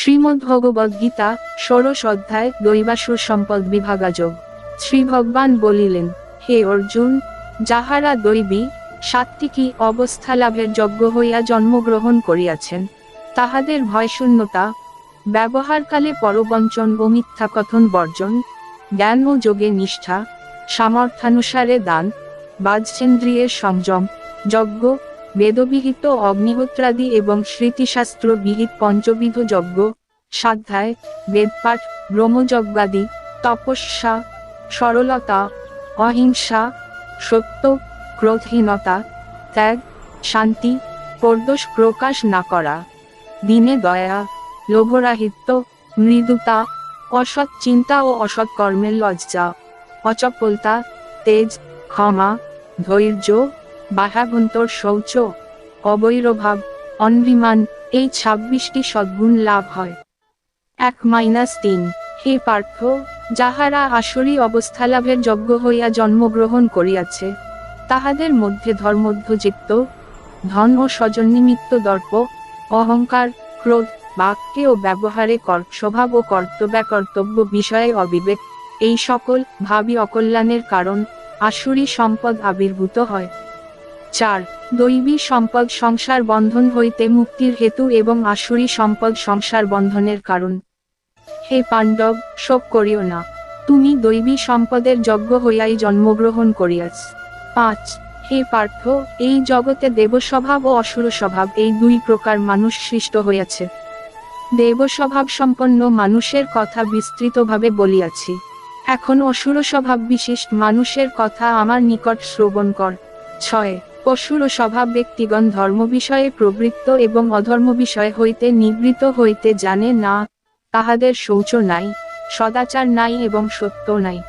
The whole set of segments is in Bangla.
শ্রীমদ্ ভগবদ ষোড়শ অধ্যায়, দৈবাসুর সম্পদ বিভাগাযোগ। শ্রী ভগবান বলিলেন, হে অর্জুন, যাহারা দৈবী সাত্ত্বিকী অবস্থা লাভের যজ্ঞ হইয়া জন্মগ্রহণ করিয়াছেন? তাহাদের ভয়শূন্যতা, ব্যবহারকালে পরবঞ্চন ও মিথ্যা কথন বর্জন, জ্ঞান ও যোগে নিষ্ঠা সামর্থ্যানুসারে দান, বাজচেন্দ্রিয়ের সংযম, যজ্ঞ বেদবিহিত অগ্নিহোত্রাদি এবং স্মৃতিশাস্ত্র বিহিত পঞ্চবিধ যজ্ঞ, সাধ্যায়, বেদপাঠ, ব্রহ্মযজ্ঞাদি, তপস্যা, সরলতা, অহিংসা, সত্য, ক্রোধহীনতা, ত্যাগ, শান্তি, পরদোষ প্রকাশ না করা, দিনে দয়া, লোভরাহিত্য, মৃদুতা, অসৎ চিন্তা ও অসৎ কর্মের লজ্জা, অচপলতা, তেজ, ক্ষমা, ধৈর্য বাহাভন্তর শৌচ, অবৈরভাব, অনভিমান, এই ছাব্বিশটি সদ্গুণ লাভ হয়। এক মাইনাস তিন। হে পার্থ, যাহারা আসরি অবস্থা লাভের যজ্ঞ হইয়া জন্মগ্রহণ করিয়াছে, তাহাদের মধ্যে ধর্মধ্বজিত্ত ধন ও স্বজন নিমিত্ত দর্প, অহংকার, ক্রোধ, বাক্যে ও ব্যবহারে কর, স্বভাব ও কর্তব্য বিষয়ে অবিবেক, এই সকল ভাবি অকল্যাণের কারণ, আসুরি সম্পদ আবির্ভূত হয়। চার, দৈবী সম্পদ সংসার বন্ধন হইতে মুক্তির হেতু এবং আসুরি সম্পদ সংসার বন্ধনের কারণ। হে পাণ্ডব, শোক করিও না। তুমি দৈবী সম্পদের যজ্ঞ হইয়াই জন্মগ্রহণ করিয়াছ। পাঁচ, হে পার্থ, এই জগতে দেবস্বভাব ও অসুর স্বভাব এই দুই প্রকার মানুষ সৃষ্ট হইয়াছে। দেবস্বভাব সম্পন্ন মানুষের কথা বিস্তৃতভাবে বলিয়াছি। এখন অসুর স্বভাব বিশিষ্ট মানুষের কথা আমার নিকট শ্রবণ কর। ছয় পশুর স্বভাব ব্যক্তিগণ ধর্ম বিষয়ে প্রবৃত্ত এবং অধর্ম বিষয় হইতে নিবৃত হইতে জানে না, তাহাদের শৌচ নাই, সদাচার নাই এবং সত্য নাই।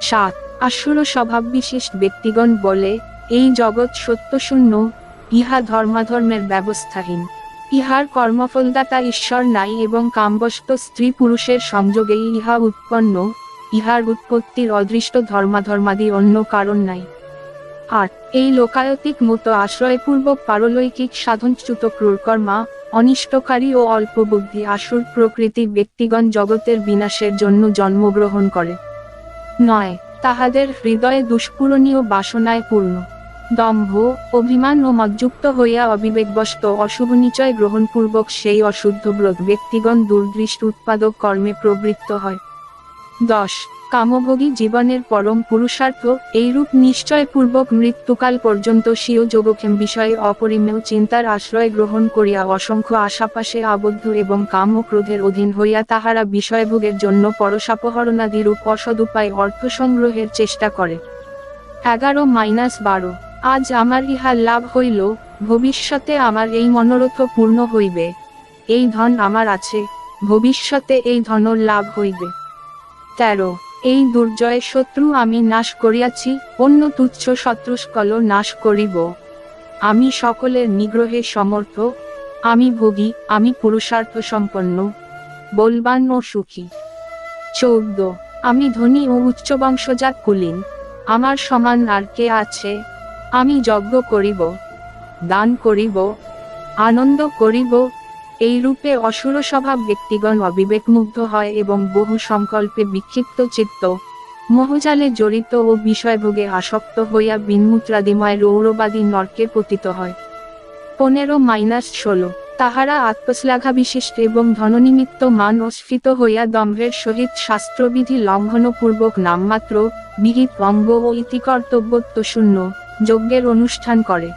সাত, আসুর স্বভাব বিশিষ্ট ব্যক্তিগণ বলে, এই জগৎ সত্যশূন্য, ইহা ধর্মাধর্মের ব্যবস্থাহীন। ইহার কর্মফলদাতা ঈশ্বর নাই এবং কামবস্ত স্ত্রী পুরুষের সংযোগেই ইহা উৎপন্ন, ইহার উৎপত্তির অদৃষ্ট ধর্মাধর্মাদি অন্য কারণ নাই। আট এই লোকায়তিক মতো আশ্রয়পূর্বক পারলৈকিক সাধনচ্যুত ক্রূরকর্মা অনিষ্টকারী ও অল্প বুদ্ধি আসুর প্রকৃতি ব্যক্তিগণ জগতের বিনাশের জন্য জন্মগ্রহণ করে। নয়, তাহাদের হৃদয়ে দুষ্পূরণীয় বাসনায় পূর্ণ। দম্ভ, অভিমান ও মজ্জুক্ত হইয়া অবিবেকবশত অশুভ নিচয় গ্রহণপূর্বক সেই অশুদ্ধ ব্রত ব্যক্তিগণ দুর্দৃষ্ট উৎপাদক কর্মে প্রবৃত্ত হয়। দশ কামভোগী জীবনের পরম পুরুষার্থ, এইরূপ নিশ্চয়পূর্বক মৃত্যুকাল পর্যন্ত স্বীয় যোগক্ষেম বিষয়ে অপরিমেয় চিন্তার আশ্রয় গ্রহণ করিয়া অসংখ্য আশাপাশে আবদ্ধ এবং কাম ও ক্রোধের অধীন হইয়া তাহারা বিষয়ভোগের জন্য পরশাপহরণাদিরূপ অসদুপায় অর্থ সংগ্রহের চেষ্টা করে। এগারো মাইনাস বারো। আজ আমার ইহা লাভ হইল, ভবিষ্যতে আমার এই মনোরথ পূর্ণ হইবে। এই ধন আমার আছে, ভবিষ্যতে এই ধনর লাভ হইবে। তেরো। এই দুর্জয় শত্রু আমি নাশ করিয়াছি, অন্য তুচ্ছ শত্রুস্কল নাশ করিব। আমি সকলের নিগ্রহে সমর্থ, আমি ভোগী, আমি পুরুষার্থ সম্পন্ন, বলবান ও সুখী। চৌদ্দ, আমি ধনী ও উচ্চ বংশজাত কুলীন, আমার সমান আর কে আছে? আমি যজ্ঞ করিব, দান করিব, আনন্দ করিব এই রূপে অসুর স্বভাব ব্যক্তিগণ অবিবেকমুগ্ধ হয় এবং বহু সংকল্পে বিক্ষিপ্ত চিত্ত। মোহজালে জড়িত ও বিষয়ভোগে আসক্ত হইয়া বিনমূত্রাদিময় রৌরবাদী নরকে পতিত হয়। পনেরো মাইনাস ষোলো। তাহারা আত্মশ্লাঘা বিশিষ্ট এবং ধননিমিত্ত মান অস্ফীত হইয়া দম্ভের সহিত শাস্ত্রবিধি লঙ্ঘনপূর্বক নামমাত্র, বিহিত অঙ্গ ও ইতিকর্তব্যত্ব শূন্য, যজ্ঞের অনুষ্ঠান করে।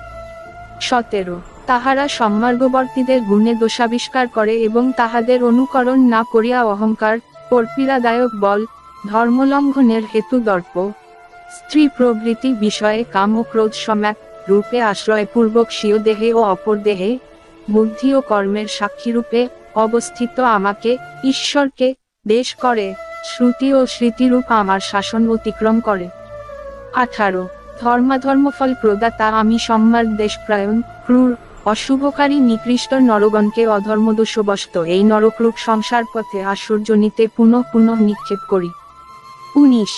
সতেরো। তাহারা সম্মার্গবর্তীদের গুণে দোষাবিষ্কার করে এবং তাহাদের অনুকরণ না করিয়া অহংকার, পরপীড়াদায়ক বল, ধর্মলঙ্ঘনের হেতু দর্প। স্ত্রী প্রভৃতি বিষয়ে কাম ও ক্রোধ সমাক রূপে আশ্রয়পূর্বক স্বীয় দেহে ও অপর দেহে, বুদ্ধি ও কর্মের সাক্ষীরূপে অবস্থিত আমাকে, ঈশ্বরকে, দেশ করে, শ্রুতি ও স্মৃতিরূপ আমার শাসন অতিক্রম করে। আঠারো, ধর্মাধর্মফল প্রদাতা আমি সম্মার দেশপ্রায়ণ, ক্রূর অশুভকারী নিকৃষ্ট নরগণকে অধর্মদোষবস্ত এই নরকরূপ সংসার পথে আশ্চর্যনীতে পুনঃ পুনঃ নিক্ষেপ করি। উনিশ,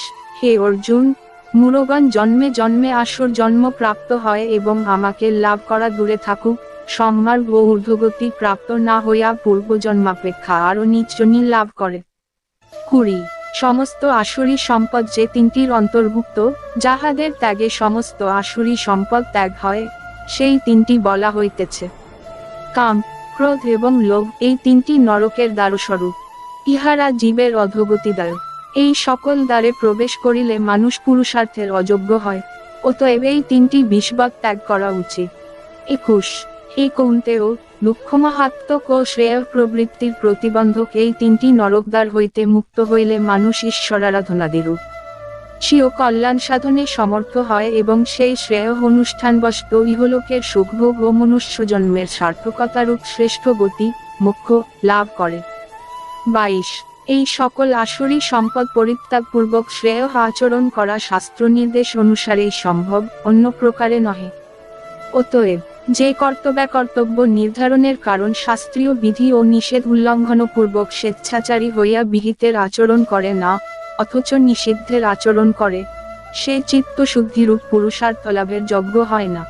হে অর্জুন, মুরগণ জন্মে জন্মে আসর জন্ম প্রাপ্ত হয় এবং আমাকে লাভ করা দূরে থাকুক, সম্মার্গ ও ঊর্ধ্বগতি প্রাপ্ত না হইয়া পূর্ব পূর্বজন্মাপেক্ষা আরও নিচজনী লাভ করে। কুড়ি, সমস্ত আসুরি সম্পদ যে তিনটির অন্তর্ভুক্ত, যাহাদের ত্যাগে সমস্ত আসুরি সম্পদ ত্যাগ হয় সেই তিনটি বলা হইতেছে। কাম, ক্রোধ এবং লোভ এই তিনটি নরকের দ্বারস্বরূপ। ইহারা জীবের অধোগতিদায়ক। এই সকল দ্বারে প্রবেশ করিলে মানুষ পুরুষার্থের অযোগ্য হয়। অতএব এই তিনটি বিষবাদ ত্যাগ করা উচিত। একুশ, হে কৌন্তেয়, দুঃখমাহাত্মক ও শ্রেয় প্রবৃত্তির প্রতিবন্ধক এই তিনটি নরকদ্বার হইতে মুক্ত হইলে মানুষ ঈশ্বরারাধনাদিরূপ। স্বীয় কল্যাণ সাধনে সমর্থ হয় এবং সেই শ্রেয় অনুষ্ঠানবশত ইহলোকের সুখভোগ ও মনুষ্য জন্মের সার্থকতারূপ শ্রেষ্ঠ গতি মুখ্য লাভ করে। বাইশ, এই সকল আসরি সম্পদ পরিত্যাগপূর্বক শ্রেয় আচরণ করা শাস্ত্র নির্দেশ অনুসারেই সম্ভব, অন্য প্রকারে নহে। অতএব, যে কর্তব্য নির্ধারণের কারণ শাস্ত্রীয় বিধি ও নিষেধ উল্লঙ্ঘনপূর্বক স্বেচ্ছাচারী হইয়া বিহিতের আচরণ করে না অথচ নিষিদ্ধের আচরণ করে। সে চিত্ত চিত্তশুদ্ধিরূপ পুরুষার্থ লাভের যোগ্য হয় না।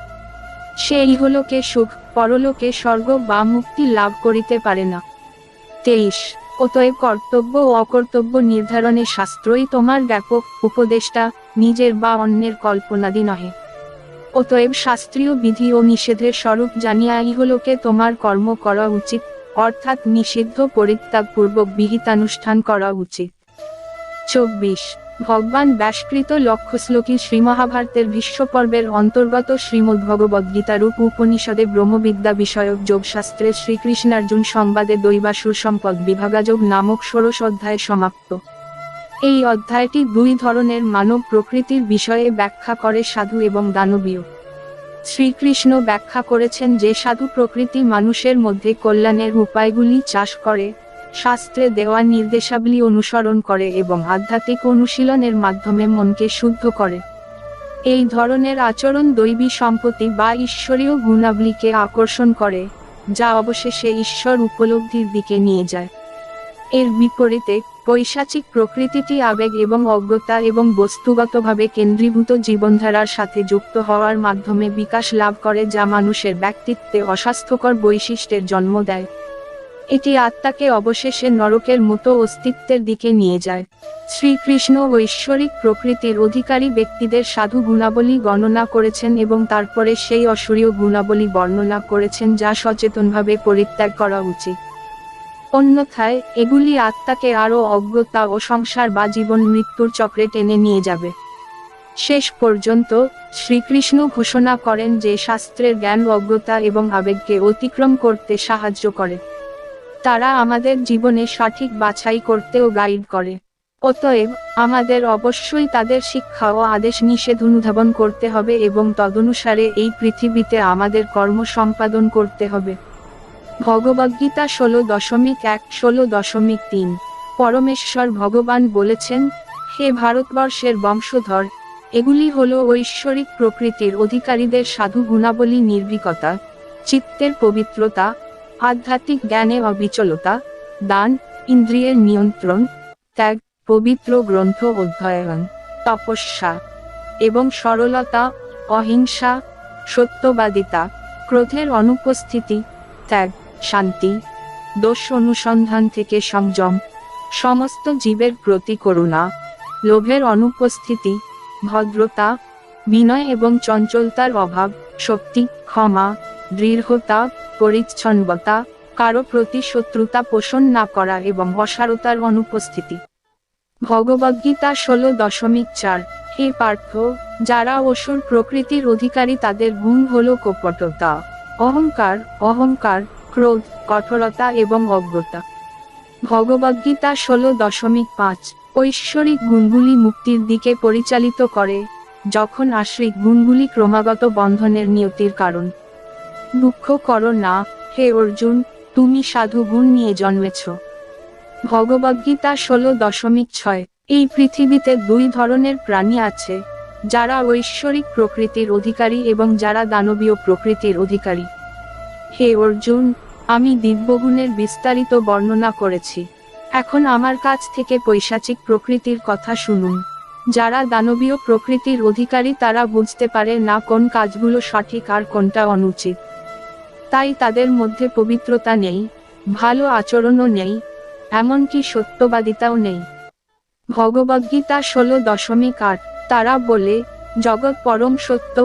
সে ইহলোকে সুখ, পরলোকে স্বর্গ বা মুক্তি লাভ করিতে পারে না। তেইশ, অতএব কর্তব্য ও অকর্তব্য নির্ধারণে শাস্ত্রই তোমার ব্যাপক উপদেষ্টা, নিজের বা অন্যের কল্পনাদি নহে। অতএব শাস্ত্রীয় বিধি ও নিষেধের স্বরূপ জানিয়া ইহলোকে তোমার কর্ম করা উচিত, অর্থাৎ নিষিদ্ধ পরিত্যাগপূর্বক বিহিতানুষ্ঠান করা উচিত। চব্বিশ। ভগবান ব্যাসকৃত লক্ষ্যশ্লোকী শ্রীমহাভারতের বিশ্বপর্বের অন্তর্গত শ্রীমদ্ ভগবদ্গীতারূপ উপনিষদে ব্রহ্মবিদ্যা বিষয়ক যোগশাস্ত্রের শ্রীকৃষ্ণার্জুন সংবাদে দৈবাসুর সম্পদ বিভাগাযোগ নামক ষোড়শ অধ্যায় সমাপ্ত। এই অধ্যায়টি দুই ধরনের মানব প্রকৃতির বিষয়ে ব্যাখ্যা করে সাধু এবং দানবীয়। শ্রীকৃষ্ণ ব্যাখ্যা করেছেন যে সাধু প্রকৃতি মানুষের মধ্যে কল্যাণের উপায়গুলি চাষ করে শাস্ত্রে দেওয়া নির্দেশাবলী অনুসরণ করে এবং আধ্যাত্মিক অনুশীলনের মাধ্যমে মনকে শুদ্ধ করে। এই ধরনের আচরণ দৈবী সম্পত্তি বা ঈশ্বরীয় গুণাবলীকে আকর্ষণ করে, যা অবশেষে ঈশ্বর উপলব্ধির দিকে নিয়ে যায়। এর বিপরীতে, পৈশাচিক প্রকৃতিটি আবেগ এবং অজ্ঞতা এবং বস্তুগতভাবে কেন্দ্রীভূত জীবনধারার সাথে যুক্ত হওয়ার মাধ্যমে বিকাশ লাভ করে, যা মানুষের ব্যক্তিত্বে অস্বাস্থ্যকর বৈশিষ্ট্যের জন্ম দেয়। এটি আত্মাকে অবশেষে নরকের মতো অস্তিত্বের দিকে নিয়ে যায়। শ্রীকৃষ্ণ ঐশ্বরিক প্রকৃতির অধিকারী ব্যক্তিদের সাধু গুণাবলী গণনা করেছেন এবং তারপরে সেই অসুরীয় গুণাবলী বর্ণনা করেছেন যা সচেতনভাবে পরিত্যাগ করা উচিত। অন্যথায়, এগুলি আত্মাকে আরও অজ্ঞতা ও সংসার বা জীবন মৃত্যুর চক্রে টেনে নিয়ে যাবে। শেষ পর্যন্ত, শ্রীকৃষ্ণ ঘোষণা করেন যে শাস্ত্রের জ্ঞান অজ্ঞতা এবং আবেগকে অতিক্রম করতে সাহায্য করে। তারা আমাদের জীবনে সঠিক বাছাই করতেও গাইড করে। অতএব, আমাদের অবশ্যই তাদের শিক্ষা ও আদেশ নিষেধ অনুধাবন করতে হবে এবং তদনুসারে এই পৃথিবীতে আমাদের কর্ম সম্পাদন করতে হবে। ভগবদ্গীতা ষোলো দশমিক এক, ষোলো দশমিক তিন। পরমেশ্বর ভগবান বলেছেন, হে ভারতবর্ষের বংশধর, এগুলি হলো ঐশ্বরিক প্রকৃতির অধিকারীদের সাধু গুণাবলী নির্ভীকতা চিত্তের পবিত্রতা আধ্যাত্মিক জ্ঞানে অবিচলতা, দান, ইন্দ্রিয়ের নিয়ন্ত্রণ, ত্যাগ, পবিত্র গ্রন্থ অধ্যয়ন, তপস্যা এবং সরলতা, অহিংসা, সত্যবাদিতা, ক্রোধের অনুপস্থিতি, ত্যাগ, শান্তি, দোষ অনুসন্ধান থেকে সংযম, সমস্ত জীবের প্রতি করুণা, লোভের অনুপস্থিতি, ভদ্রতা, বিনয় এবং চঞ্চলতার অভাব, শক্তি, ক্ষমা, দৃঢ়তা পরিচ্ছন্নতা কারও প্রতি শত্রুতা পোষণ না করা এবং অসারতার অনুপস্থিতি। ভগবদ্গীতা ষোলো দশমিক চার, হে পার্থ, যারা অসুর প্রকৃতির অধিকারী তাদের গুণ হল কপটতা, অহংকার অহংকার, ক্রোধ, কঠোরতা এবং অজ্ঞতা। ভগবদ্গীতা ষোলো দশমিক পাঁচ, ঐশ্বরিক গুণগুলি মুক্তির দিকে পরিচালিত করে, যখন আশ্রিক গুণগুলি ক্রমাগত বন্ধনের নিয়তির কারণ। দুঃখ করো না, হে অর্জুন, তুমি সাধু গুণ নিয়ে জন্মেছ। ভগবদ্গীতা ষোলো দশমিক ছয়, এই পৃথিবীতে দুই ধরনের প্রাণী আছে, যারা ঐশ্বরিক প্রকৃতির অধিকারী এবং যারা দানবীয় প্রকৃতির অধিকারী। হে অর্জুন, আমি দিব্যগুণের বিস্তারিত বর্ণনা করেছি। এখন আমার কাছ থেকে পৈশাচিক প্রকৃতির কথা শুনুন। যারা দানবীয় প্রকৃতির অধিকারী তারা বুঝতে পারে না কোন কাজগুলো সঠিক আর কোনটা অনুচিত। তাই তাদের মধ্যে পবিত্রতা নেই, ভালো আচরণও নেই, এমনকি সত্যবাদিতাও নেই। ভগবদ্গীতা ষোলো দশমিক আট, তারা বলে, জগৎ পরম সত্য,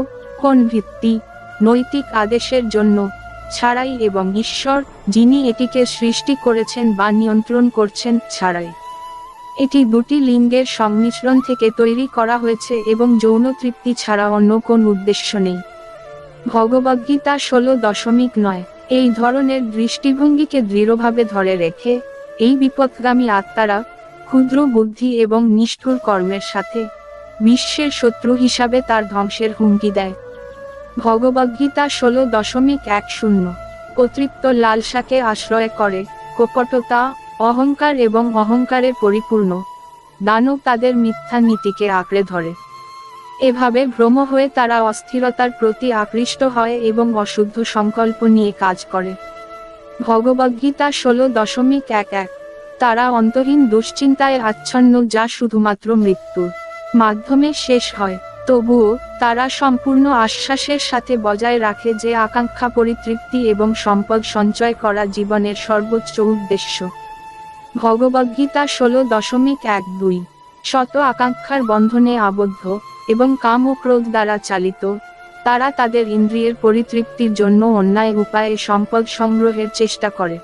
কোন ভিত্তি, নৈতিক আদেশের জন্য, ছাড়াই এবং ঈশ্বর, যিনি এটিকে সৃষ্টি করেছেন বা নিয়ন্ত্রণ করছেন, ছাড়াই। এটি দুটি লিঙ্গের সংমিশ্রণ থেকে তৈরি করা হয়েছে এবং যৌন তৃপ্তি ছাড়া অন্য কোন উদ্দেশ্য নেই। ভগবদ্গীতা ষোলো দশমিক নয়। এই ধরনের দৃষ্টিভঙ্গিকে দৃঢ়ভাবে ধরে রেখে, এই বিপদগামী আত্মারা ক্ষুদ্র বুদ্ধি এবং নিষ্ঠুর কর্মের সাথে বিশ্বের শত্রু হিসাবে তার ধ্বংসের হুমকি দেয়। ভগবদ্গীতা ষোলো দশমিক এক শূন্য। অতৃপ্ত লালসাকে আশ্রয় করে, কপটতা, অহংকার এবং অহংকারে পরিপূর্ণ। দানব তাদের মিথ্যা নীতিকে আঁকড়ে ধরে। এভাবে ভ্রম হয়ে তারা অস্থিরতার প্রতি আকৃষ্ট হয় এবং অশুদ্ধ সংকল্প নিয়ে কাজ করে। ভগবদ্গীতা ষোলো দশমিক এক এক। তারা অন্তহীন দুশ্চিন্তায় আচ্ছন্ন যা শুধুমাত্র মৃত্যুর মাধ্যমে শেষ হয়। তবুও তারা সম্পূর্ণ আশ্বাসের সাথে বজায় রাখে যে আকাঙ্ক্ষা, পরিতৃপ্তি এবং সম্পদ সঞ্চয় করা জীবনের সর্বোচ্চ উদ্দেশ্য। ভগবদ্গীতা ষোলো দশমিক এক দুই। শত আকাঙ্ক্ষার বন্ধনে আবদ্ধ। এবং কাম ও ক্রোধ দ্বারা চালিত, তারা তাদের ইন্দ্রিয়ের পরিতৃপ্তির জন্য অন্যায় উপায়ে সম্পদ সংগ্রহের চেষ্টা করে।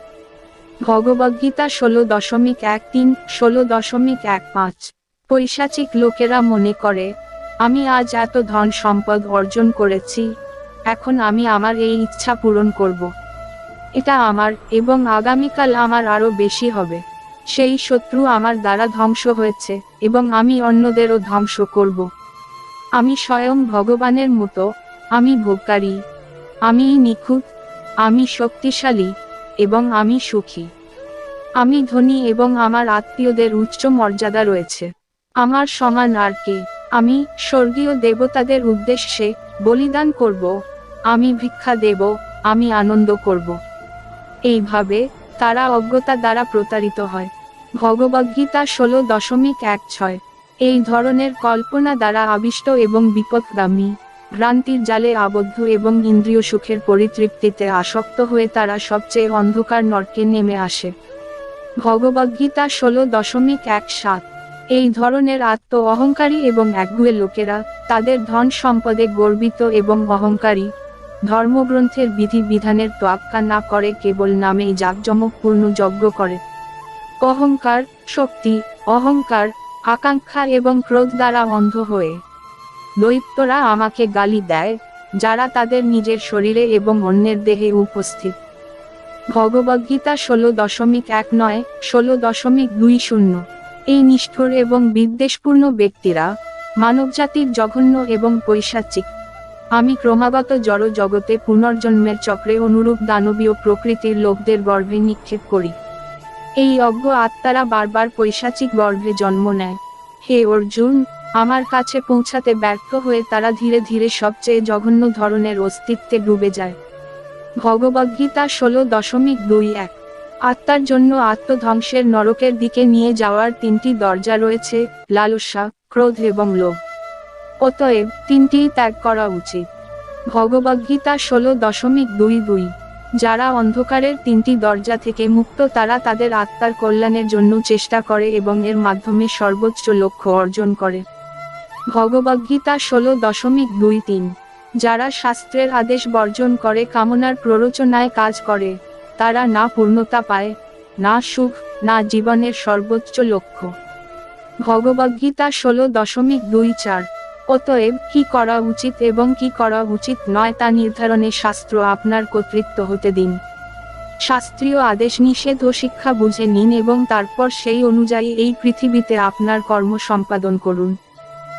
ভগবদ্গীতা ষোলো দশমিক এক তিন, ষোলো দশমিক এক পাঁচ। পৈশাচিক লোকেরা মনে করে, আমি আজ এত ধন সম্পদ অর্জন করেছি, এখন আমি আমার এই ইচ্ছা পূরণ করব। এটা আমার এবং আগামীকাল আমার আরও বেশি হবে। সেই শত্রু আমার দ্বারা ধ্বংস হয়েছে এবং আমি অন্যদেরও ধ্বংস করব। আমি স্বয়ং ভগবানের মতো, আমি ভোগকারী, আমি নিখুঁত, আমি শক্তিশালী, এবং আমি সুখী। আমি ধনী এবং আমার আত্মীয়দের উচ্চ মর্যাদা রয়েছে। আমার সমান আর কে? আমি স্বর্গীয় দেবতাদের উদ্দেশ্যে বলিদান করব, আমি ভিক্ষা দেব, আমি আনন্দ করব। এইভাবে তারা অজ্ঞতা দ্বারা প্রতারিত হয়। ভগবদ্গীতা ষোলো দশমিক এক ছয়। এই ধরনের কল্পনা দ্বারা আবিষ্ট এবং বিপদগামী। ভ্রান্তির জালে আবদ্ধ এবং ইন্দ্রিয় সুখের পরিতৃপ্তিতে আসক্ত হয়ে তারা সবচেয়ে অন্ধকার নরকে নেমে আসে। ভগবদ্গীতা ষোলো দশমিক এক সাত। এই ধরনের আত্ম অহংকারী এবং একগুয়ে লোকেরা তাদের ধন সম্পদে গর্বিত এবং অহংকারী। ধর্মগ্রন্থের বিধি বিধানের তোয়াক্কা না করে কেবল নামেই জাঁকজমকপূর্ণ যজ্ঞ করে। অহংকার, শক্তি, অহংকার আকাঙ্ক্ষা এবং ক্রোধ দ্বারা অন্ধ হয়ে। দৈত্যরা আমাকে গালি দেয়, যারা তাদের নিজের শরীরে এবং অন্যের দেহে উপস্থিত। ভগবদ্গীতা ষোলো দশমিক এক নয়, ষোলো দশমিক দুই শূন্য। এই নিষ্ঠুর এবং বিদ্বেষপূর্ণ ব্যক্তিরা মানবজাতির জঘন্য এবং পৈশাচিক। আমি ক্রমাগত জড় জগতে পুনর্জন্মের চক্রে অনুরূপ দানবীয় প্রকৃতির লোকদের গর্ভে নিক্ষেপ করি। এই অজ্ঞ আত্মারা বারবার পৈশাচিক গর্ভে জন্ম নেয়। হে অর্জুন, আমার কাছে পৌঁছাতে ব্যর্থ হয়ে তারা ধীরে ধীরে সবচেয়ে জঘন্য ধরনের অস্তিত্বে ডুবে যায়। ভগবদ্গীতা ষোলো দশমিক দুই এক। আত্মার জন্য আত্মধ্বংসের নরকের দিকে নিয়ে যাওয়ার তিনটি দরজা রয়েছে, লালসা, ক্রোধ এবং লোভ। অতএব তিনটিই ত্যাগ করা উচিত। ভগবদ্গীতা ষোলো দশমিক দুই দুই। যারা অন্ধকারের তিনটি দরজা থেকে মুক্ত, তারা তাদের আত্মার কল্যাণের জন্য চেষ্টা করে এবং এর মাধ্যমে সর্বোচ্চ লক্ষ্য অর্জন করে। ভগবদ্গীতা ষোলো দশমিক দুই তিন। যারা শাস্ত্রের আদেশ বর্জন করে, কামনার প্ররোচনায় কাজ করে, তারা না পূর্ণতা পায়, না সুখ, না জীবনের সর্বোচ্চ লক্ষ্য। ভগবদ্গীতা ষোলো দশমিক দুই চার। অতএব কি করা উচিত এবং কি করা উচিত নয় তা নির্ধারণে শাস্ত্র আপনার কর্তৃত্ব হতে দিন। শাস্ত্রীয় আদেশ নিষেধ ও শিক্ষা বুঝে নিন এবং তারপর সেই অনুযায়ী এই পৃথিবীতে আপনার কর্ম সম্পাদন করুন।